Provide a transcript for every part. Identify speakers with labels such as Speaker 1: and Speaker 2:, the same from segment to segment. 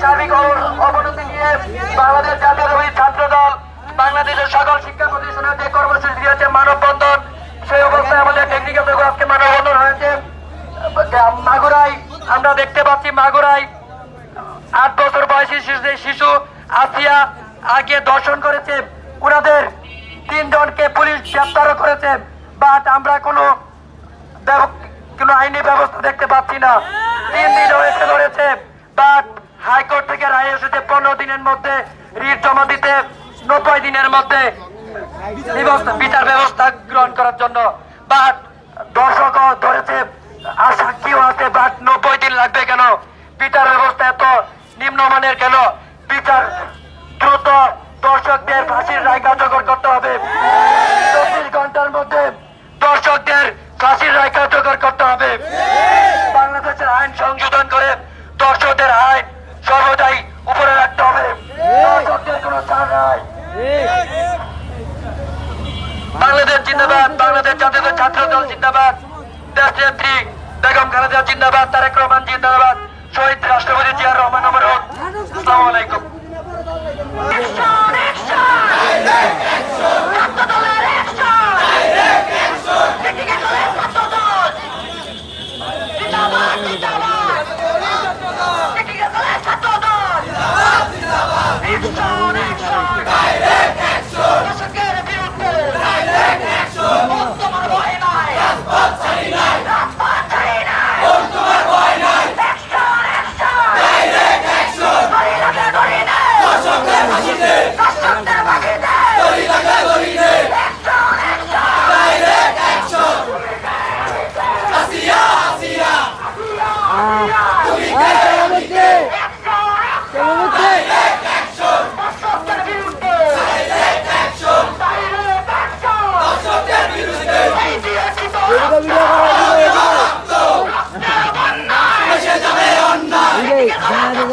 Speaker 1: সার্বিক অব- অবনতি নিয়ে বাংলাদেশ জাতীয়তাবাদী ছাত্র দল বাংলাদেশের সকল শিক্ষা প্রতিষ্ঠানের যে কর্মসূচি দিয়েছে মানববন্ধন, সেই অবস্থায় আমাদের টেকনিক্যাল থেকে আজকে মানববন্ধন হয়েছে। মাগুরাই, আমরা দেখতে পাচ্ছি মাগুরাই, আট বছর বয়সী শিশু আসিয়া আগে দর্শন করেছে। ওনাদের তিনজনকে পুলিশ গ্রেপ্তারও করেছে, বাট আমরা কোনো কোনো আইনি ব্যবস্থা দেখতে পাচ্ছি না। তিন দিন হয়েছে ধরেছে বাট হাইকোর্ট থেকে রায় এসেছে পনেরো দিনের মধ্যে, রিট জমা দিতে, নব্বই দিনের মধ্যে বিচার ব্যবস্থা গ্রহণ করার জন্য। বাট দর্শকও ধরেছে আর সাক্ষীও আছে বাট নব্বই দিন লাগবে কেন? বিচার ব্যবস্থা এত নিম্নমানের কেন? বিচার দ্রুত দর্শকদের ফাঁসির রায় কার্যকর করতে হবে চব্বিশ ঘণ্টার মধ্যে দর্শকদের ফাঁসির রায় কার্যকর করতে হবে বাংলাদেশের আইন সংশোধন করে দর্শকদের আইন সর্বদাই উপরে রাখতে হবে। বাংলাদেশ জিন্দাবাদ, বাংলাদেশ জাতীয় ছাত্র দল জিন্দাবাদ, দেশ নেত্রী বেগম খালেদা জিন্দাবাদ, তারেক রহমান জিন্দাবাদ, শহীদ রাষ্ট্রপতি জিয়ার রহমান আমার আসসালামু আলাইকুম।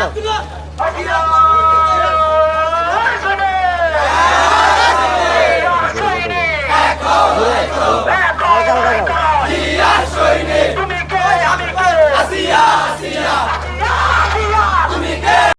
Speaker 1: やって